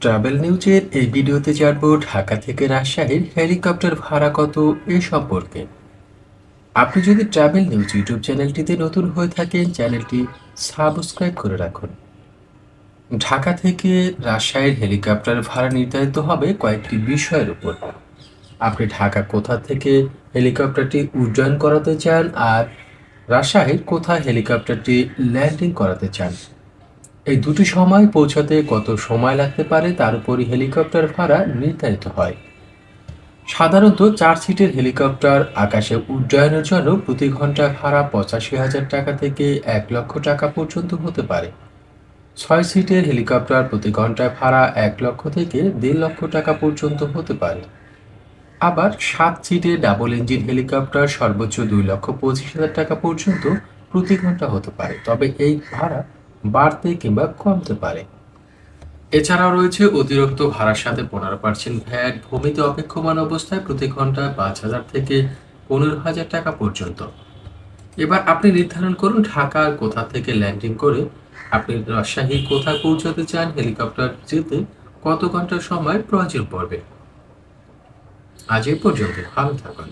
Travel নিউজের এই ভিডিওতে জানব ঢাকা থেকে রাজশাহীর হেলিকপ্টার ভাড়া কত এ সম্পর্কে। আপনি যদি ট্রাভেল নিউজ ইউটিউব চ্যানেলটিতে নতুন হয়ে থাকেন, চ্যানেলটি সাবস্ক্রাইব করে রাখুন। ঢাকা থেকে রাজশাহীর হেলিকপ্টার ভাড়া নির্ধারিত হবে কয়েকটি বিষয়ের উপর। আপনি ঢাকা কোথা থেকে হেলিকপ্টারটি উড্ডয়ন করাতে চান আর রাজশাহীর কোথায় হেলিকপ্টারটি ল্যান্ডিং করাতে চান? এই দুটি সময় পৌঁছাতে কত সময় লাগতে পারে তার উপরই হেলিকপ্টার ভাড়া নির্ধারিত হয়। সাধারণত চার সিটের হেলিকপ্টার আকাশে উড্ডয়নের জন্য প্রতি ঘণ্টা ভাড়া পঁচাশি হাজার টাকা থেকে এক লক্ষ টাকা পর্যন্ত হতে পারে। ছয় সিটের হেলিকপ্টার প্রতি ঘন্টায় ভাড়া এক লক্ষ থেকে দেড় লক্ষ টাকা পর্যন্ত হতে পারে। আবার সাত সিটের ডাবল ইঞ্জিন হেলিকপ্টার সর্বোচ্চ দুই লক্ষ পঁচিশ হাজার টাকা পর্যন্ত প্রতি ঘণ্টা হতে পারে। তবে এই ভাড়া বাড়তে কিংবা কমতে পারে। এছাড়াও রয়েছে অতিরিক্ত ভাড়ার সাথে পনেরো পার্সেন্ট ভ্যাট, ভূমিতে অপেক্ষমান অবস্থায় প্রতি ঘন্টায় পাঁচ হাজার থেকে পনেরো হাজার টাকা পর্যন্ত। এবার আপনি নির্ধারণ করুন ঢাকার কোথা থেকে ল্যান্ডিং করে আপনি রাজশাহী কোথায় পৌঁছাতে চান, হেলিকপ্টার যেতে কত ঘণ্টার সময় প্রয়োজন পড়বে। আজ এই পর্যন্ত ভালো থাকুন।